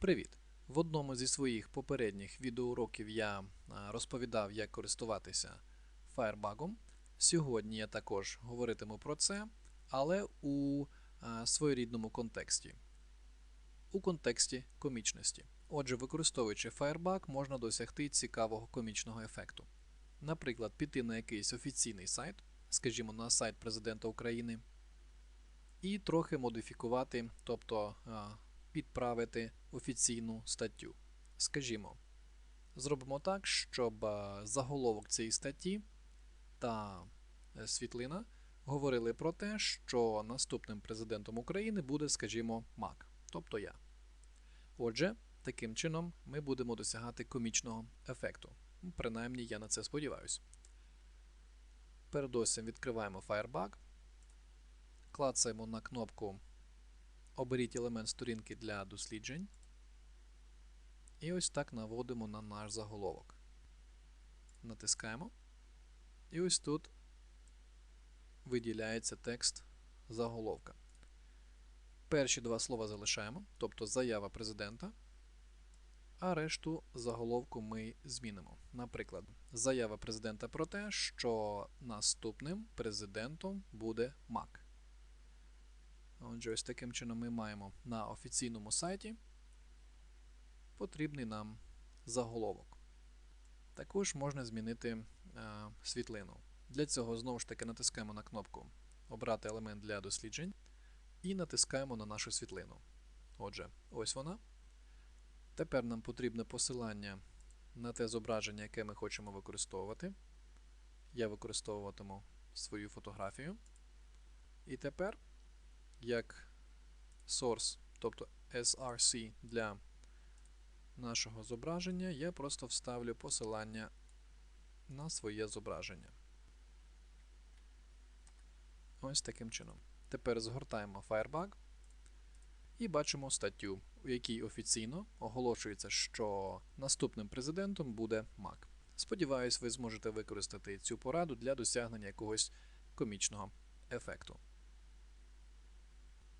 Привіт! В одному зі своїх попередніх відеоуроків я розповідав, як користуватися Firebug. Сьогодні я також говоритиму про це, але у своєрідному контексті. У контексті комічності. Отже, використовуючи Firebug, можна досягти цікавого комічного ефекту. Наприклад, піти на якийсь офіційний сайт, скажімо, на сайт Президента України, і трохи модифікувати, тобто а, підправити офіційну статтю. Скажімо, зробимо так, щоб заголовок цієї статті та е, світлина говорили про те, що наступним президентом України буде, скажімо, МАК, тобто я. Отже, таким чином ми будемо досягати комічного ефекту. Принаймні, я на це сподіваюся. Передусім відкриваємо Firebug, клацаємо на кнопку Оберіть елемент сторінки для досліджень. І ось так наводимо на наш заголовок. Натискаємо. І ось тут виділяється текст заголовка. Перші два слова залишаємо, тобто заява президента. А решту заголовку ми змінимо. Наприклад, заява президента про те, що наступним президентом буде МАК. Отже, ось таким чином ми маємо на офіційному сайті потрібний нам заголовок. Також можна змінити е, світлину. Для цього знову ж таки натискаємо на кнопку Обрати елемент для досліджень і натискаємо на нашу світлину. Отже, ось вона. Тепер нам потрібне посилання на те зображення, яке ми хочемо використовувати. Я використовуватиму свою фотографію. І тепер як source, тобто src для нашого зображення, я просто вставлю посилання на своє зображення. Ось таким чином. Тепер згортаємо Firebug і бачимо статтю, у якій офіційно оголошується, що наступним президентом буде Mac. Сподіваюсь, ви зможете використати цю пораду для досягнення якогось комічного ефекту.